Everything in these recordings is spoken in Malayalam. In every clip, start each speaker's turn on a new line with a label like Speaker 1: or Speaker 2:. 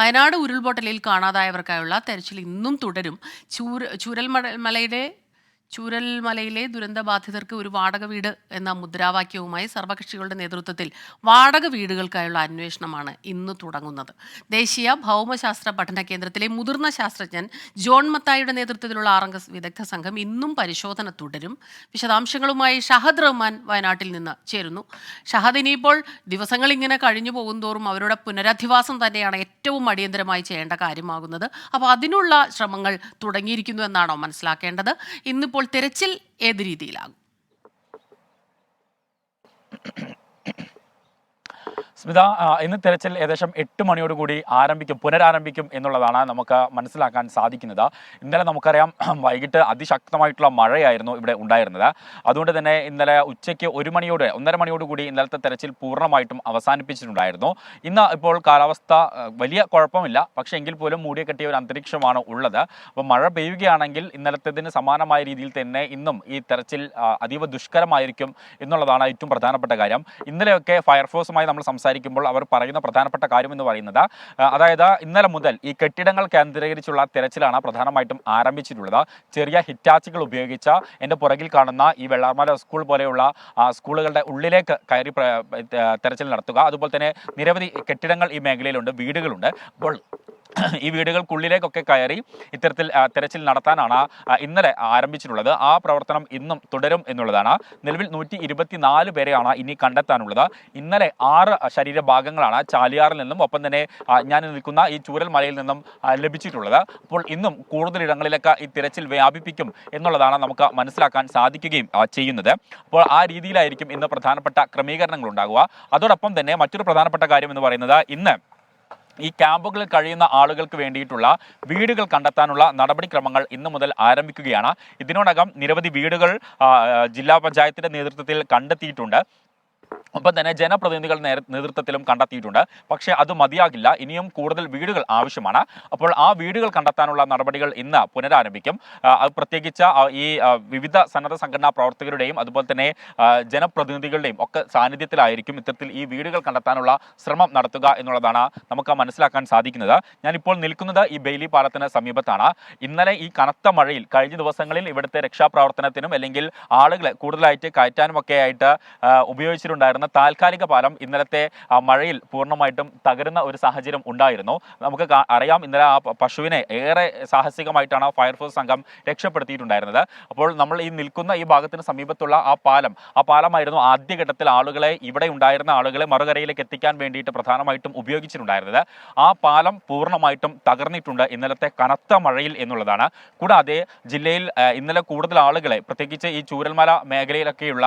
Speaker 1: വയനാട് ഉരുൾപൊട്ടലിൽ കാണാതായവർക്കായുള്ള തെരച്ചിൽ ഇന്നും തുടരും. ചൂര മലയുടെ ചൂരൽമലയിലെ ദുരന്തബാധിതർക്ക് ഒരു വാടക വീട് എന്ന മുദ്രാവാക്യവുമായി സർവകക്ഷികളുടെ നേതൃത്വത്തിൽ വാടക വീടുകൾക്കായുള്ള അന്വേഷണമാണ് ഇന്ന് തുടങ്ങുന്നത്. ദേശീയ ഭൗമശാസ്ത്ര പഠന കേന്ദ്രത്തിലെ മുതിർന്ന ശാസ്ത്രജ്ഞൻ ജോൺ മത്തായിയുടെ നേതൃത്വത്തിലുള്ള ആറംഗ വിദഗ്ധ സംഘം ഇന്നും പരിശോധന തുടരും. വിശദാംശങ്ങളുമായി ഷഹദ് റഹ്മാൻ വയനാട്ടിൽ നിന്ന് ചേരുന്നു. ഷഹദ് ഇനിയിപ്പോൾ ദിവസങ്ങൾ ഇങ്ങനെ കഴിഞ്ഞു പോകുന്തോറും അവരുടെ പുനരധിവാസം തന്നെയാണ് ഏറ്റവും അടിയന്തരമായി ചെയ്യേണ്ട കാര്യമാകുന്നത്. അപ്പോൾ അതിനുള്ള ശ്രമങ്ങൾ തുടങ്ങിയിരിക്കുന്നു എന്നാണോ മനസ്സിലാക്കേണ്ടത്? ഇന്നിപ്പോൾ തിരച്ചിൽ ഏത് രീതിയിലാകും?
Speaker 2: സ്മിത ഇന്ന് തെരച്ചിൽ ഏകദേശം എട്ട് മണിയോടുകൂടി ആരംഭിക്കും പുനരാരംഭിക്കും എന്നുള്ളതാണ് നമുക്ക് മനസ്സിലാക്കാൻ സാധിക്കുന്നത്. ഇന്നലെ നമുക്കറിയാം വൈകിട്ട് അതിശക്തമായിട്ടുള്ള മഴയായിരുന്നു ഇവിടെ ഉണ്ടായിരുന്നത്. അതുകൊണ്ട് തന്നെ ഇന്നലെ ഉച്ചയ്ക്ക് ഒരു മണിയോടെ ഒന്നര മണിയോടുകൂടി ഇന്നലത്തെ തെരച്ചിൽ പൂർണമായിട്ടും അവസാനിപ്പിച്ചിട്ടുണ്ടായിരുന്നു. ഇന്ന് ഇപ്പോൾ കാലാവസ്ഥ വലിയ കുഴപ്പമില്ല. പക്ഷേ എങ്കിൽ പോലും മൂടിയ കെട്ടിയ ഒരു അന്തരീക്ഷമാണ് ഉള്ളത്. അപ്പോൾ മഴ പെയ്യുകയാണെങ്കിൽ ഇന്നലത്തേതിന് സമാനമായ രീതിയിൽ തന്നെ ഇന്നും ഈ തെരച്ചിൽ അതീവ ദുഷ്കരമായിരിക്കും എന്നുള്ളതാണ് ഏറ്റവും പ്രധാനപ്പെട്ട കാര്യം. ഇന്നലെയൊക്കെ ഫയർഫോഴ്സുമായി നമ്മൾ സംസാരിക്കുമ്പോൾ അവർ പറയുന്ന പ്രധാനപ്പെട്ട കാര്യം എന്ന് പറയുന്നത് അതായത് ഇന്നലെ മുതൽ ഈ കെട്ടിടങ്ങൾ കേന്ദ്രീകരിച്ചുള്ള തിരച്ചിലാണ് പ്രധാനമായിട്ടും ആരംഭിച്ചിട്ടുള്ളത്. ചെറിയ ഹിറ്റാച്ചുകൾ ഉപയോഗിച്ച എന്റെ പുറകിൽ കാണുന്ന ഈ വെള്ളാർമല സ്കൂൾ പോലെയുള്ള സ്കൂളുകളുടെ ഉള്ളിലേക്ക് കയറി തെരച്ചിൽ നടത്തുക. അതുപോലെ തന്നെ നിരവധി കെട്ടിടങ്ങൾ ഈ മേഖലയിലുണ്ട് വീടുകളുണ്ട്. അപ്പോൾ ഈ വീടുകൾക്കുള്ളിലേക്കൊക്കെ കയറി ഇത്തരത്തിൽ തെരച്ചിൽ നടത്താനാണ് ഇന്നലെ ആരംഭിച്ചിട്ടുള്ളത്. ആ പ്രവർത്തനം ഇന്നും തുടരും എന്നുള്ളതാണ്. നിലവിൽ നൂറ്റി ഇരുപത്തിനാല് പേരെയാണ് ഇനി കണ്ടെത്താനുള്ളത്. ഇന്നലെ ആറ് ശരീരഭാഗങ്ങളാണ് ചാലിയാറിൽ നിന്നും ഒപ്പം തന്നെ ഞാൻ നിൽക്കുന്ന ഈ ചൂരൽ മലയിൽ നിന്നും ലഭിച്ചിട്ടുള്ളത്. അപ്പോൾ ഇന്നും കൂടുതൽ ഇടങ്ങളിലൊക്കെ ഈ തിരച്ചിൽ വ്യാപിപ്പിക്കും എന്നുള്ളതാണ് നമുക്ക് മനസ്സിലാക്കാൻ സാധിക്കുകയും ചെയ്യുന്നത്. അപ്പോൾ ആ രീതിയിലായിരിക്കും ഇന്ന് പ്രധാനപ്പെട്ട ക്രമീകരണങ്ങൾ ഉണ്ടാകുക. അതോടൊപ്പം തന്നെ മറ്റൊരു പ്രധാനപ്പെട്ട കാര്യം എന്ന് പറയുന്നത് ഇന്ന് ഈ ക്യാമ്പുകളിൽ കഴിയുന്ന ആളുകൾക്ക് വേണ്ടിയിട്ടുള്ള വീടുകൾ കണ്ടെത്താനുള്ള നടപടിക്രമങ്ങൾ ഇന്ന് മുതൽ ആരംഭിക്കുകയാണ്. ഇതിനോടകം നിരവധി വീടുകൾ ജില്ലാ പഞ്ചായത്തിന്റെ നേതൃത്വത്തിൽ കണ്ടെത്തിയിട്ടുണ്ട്. ഒപ്പം തന്നെ ജനപ്രതിനിധികൾ നേതൃത്വത്തിലും കണ്ടെത്തിയിട്ടുണ്ട്. പക്ഷേ അത് മതിയാകില്ല. ഇനിയും കൂടുതൽ വീടുകൾ ആവശ്യമാണ്. അപ്പോൾ ആ വീടുകൾ കണ്ടെത്താനുള്ള നടപടികൾ ഇന്ന് പുനരാരംഭിക്കും. പ്രത്യേകിച്ച് ഈ വിവിധ സന്നദ്ധ സംഘടനാ പ്രവർത്തകരുടെയും അതുപോലെ തന്നെ ജനപ്രതിനിധികളുടെയും ഒക്കെ സാന്നിധ്യത്തിലായിരിക്കും ഇത്തരത്തിൽ ഈ വീടുകൾ കണ്ടെത്താനുള്ള ശ്രമം നടത്തുക എന്നുള്ളതാണ് നമുക്ക് മനസ്സിലാക്കാൻ സാധിക്കുന്നത്. ഞാനിപ്പോൾ നിൽക്കുന്നത് ഈ ബെയിലി പാലത്തിന് സമീപത്താണ്. ഇന്നലെ ഈ കനത്ത മഴയിൽ കഴിഞ്ഞ ദിവസങ്ങളിൽ ഇവിടുത്തെ രക്ഷാപ്രവർത്തനത്തിനും അല്ലെങ്കിൽ ആളുകളെ കൂടുതലായിട്ട് കയറ്റാനുമൊക്കെ ആയിട്ട് ആ, ഉപയോഗിച്ചിട്ടുണ്ടായിരുന്ന താൽക്കാലിക പാലം ഇന്നലത്തെ മഴയിൽ പൂർണമായിട്ടും തകരുന്ന ഒരു സാഹചര്യം ഉണ്ടായിരുന്നു. നമുക്ക് അറിയാം ഇന്നലെ ആ പശുവിനെ ഏറെ സാഹസികമായിട്ടാണ് ഫയർഫോഴ്സ് സംഘം രക്ഷപ്പെടുത്തിയിട്ടുണ്ടായിരുന്നത്. അപ്പോൾ നമ്മൾ ഈ നിൽക്കുന്ന ഈ ഭാഗത്തിന് സമീപത്തുള്ള ആ പാലം ആ പാലമായിരുന്നു ആദ്യഘട്ടത്തിൽ ആളുകളെ ഇവിടെ ഉണ്ടായിരുന്ന ആളുകളെ മറുകരയിലേക്ക് എത്തിക്കാൻ വേണ്ടിയിട്ട് പ്രധാനമായിട്ടും ഉപയോഗിച്ചിട്ടുണ്ടായിരുന്നത്. ആ പാലം പൂർണമായിട്ടും തകർന്നിട്ടുണ്ട് ഇന്നലത്തെ കനത്ത മഴയിൽ എന്നുള്ളതാണ്. കൂടാതെ ജില്ലയിൽ ഇന്നലെ കൂടുതൽ ആളുകളെ പ്രത്യേകിച്ച് ഈ ചൂരൽമല മേഖലയിലൊക്കെയുള്ള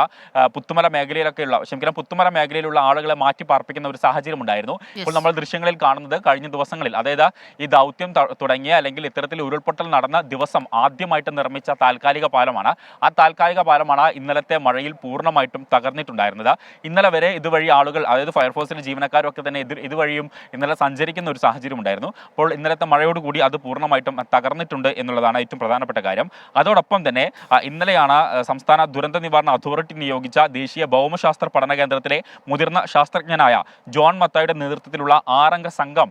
Speaker 2: പുത്തുമല മേഖലയിലൊക്കെയുള്ള ക്ഷമിക്കണം പുത്തുമല മേഖലയിലുള്ള ആളുകളെ മാറ്റി പാർപ്പിക്കുന്ന ഒരു സാഹചര്യം ഉണ്ടായിരുന്നു. ഇപ്പോൾ നമ്മൾ ദൃശ്യങ്ങളിൽ കാണുന്നത് കഴിഞ്ഞ ദിവസങ്ങളിൽ അതായത് ഈ ദൗത്യം തുടങ്ങിയ അല്ലെങ്കിൽ ഇത്തരത്തിൽ ഉരുൾപൊട്ടൽ നടന്ന ദിവസം ആദ്യമായിട്ട് നിർമ്മിച്ച താൽക്കാലിക പാലമാണ്. ആ താൽക്കാലിക പാലമാണ് ഇന്നലത്തെ മഴയിൽ പൂർണമായിട്ടും തകർന്നിട്ടുണ്ടായിരുന്നത്. ഇന്നലെ വരെ ഇതുവഴി ആളുകൾ അതായത് ഫയർഫോഴ്സിലെ ജീവനക്കാരും ഒക്കെ തന്നെ ഇത് ഇതുവഴിയും ഇന്നലെ സഞ്ചരിക്കുന്ന ഒരു സാഹചര്യം ഉണ്ടായിരുന്നു. അപ്പോൾ ഇന്നലത്തെ മഴയോടുകൂടി അത് പൂർണമായിട്ടും തകർന്നിട്ടുണ്ട് എന്നുള്ളതാണ് ഏറ്റവും പ്രധാനപ്പെട്ട കാര്യം. അതോടൊപ്പം തന്നെ ഇന്നലെയാണ് സംസ്ഥാന ദുരന്ത നിവാരണ അതോറിറ്റി നിയോഗിച്ച ദേശീയ ഭൗമശാസ്ത്ര പഠന കേന്ദ്രത്തിലെ മുതിർന്ന ശാസ്ത്രജ്ഞനായ ജോൺ മത്തായുടെ നേതൃത്വത്തിലുള്ള ആറംഗ സംഘം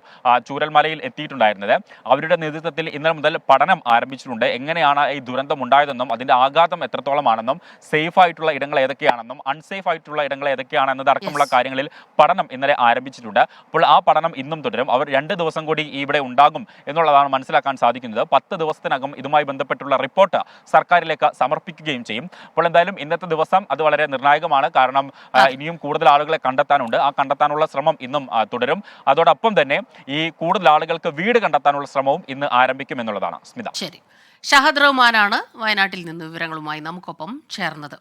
Speaker 2: ചൂരൽമലയിൽ എത്തിയിട്ടുണ്ടായിരുന്നത്. അവരുടെ നേതൃത്വത്തിൽ ഇന്നലെ മുതൽ പഠനം ആരംഭിച്ചിട്ടുണ്ട്. എങ്ങനെയാണ് ഈ ദുരന്തം ഉണ്ടായതെന്നും അതിന്റെ ആഘാതം എത്രത്തോളമാണെന്നും സേഫ് ആയിട്ടുള്ള ഇടങ്ങൾ ഏതൊക്കെയാണെന്നും അൺസേഫ് ആയിട്ടുള്ള ഇടങ്ങൾ ഏതൊക്കെയാണ് എന്നതടക്കമുള്ള കാര്യങ്ങളിൽ പഠനം ഇന്നലെ ആരംഭിച്ചിട്ടുണ്ട്. അപ്പോൾ ആ പഠനം ഇന്നും തുടരും. അവർ രണ്ട് ദിവസം കൂടി ഇവിടെ ഉണ്ടാകും എന്നുള്ളതാണ് മനസ്സിലാക്കാൻ സാധിക്കുന്നത്. പത്ത് ദിവസത്തിനകം ഇതുമായി ബന്ധപ്പെട്ടുള്ള റിപ്പോർട്ട് സർക്കാരിലേക്ക് സമർപ്പിക്കുകയും ചെയ്യും. അപ്പോൾ എന്തായാലും ഇന്നത്തെ ദിവസം അത് വളരെ നിർണായകമാണ്. കാരണം. ഇനിയും കൂടുതൽ ആളുകളെ കണ്ടെത്താനുണ്ട്. ആ കണ്ടെത്താനുള്ള ശ്രമം ഇന്നും തുടരും. അതോടൊപ്പം തന്നെ ഈ കൂടുതൽ ആളുകൾക്ക് വീട് കണ്ടെത്താനുള്ള ശ്രമവും ഇന്ന് ആരംഭിക്കും എന്നുള്ളതാണ്. സ്മിത.
Speaker 1: ശരി. ഷഹദ് റഹ്മാനാണ് വയനാട്ടിൽ നിന്ന് വിവരങ്ങളുമായി നമുക്കൊപ്പം ചേർന്നത്.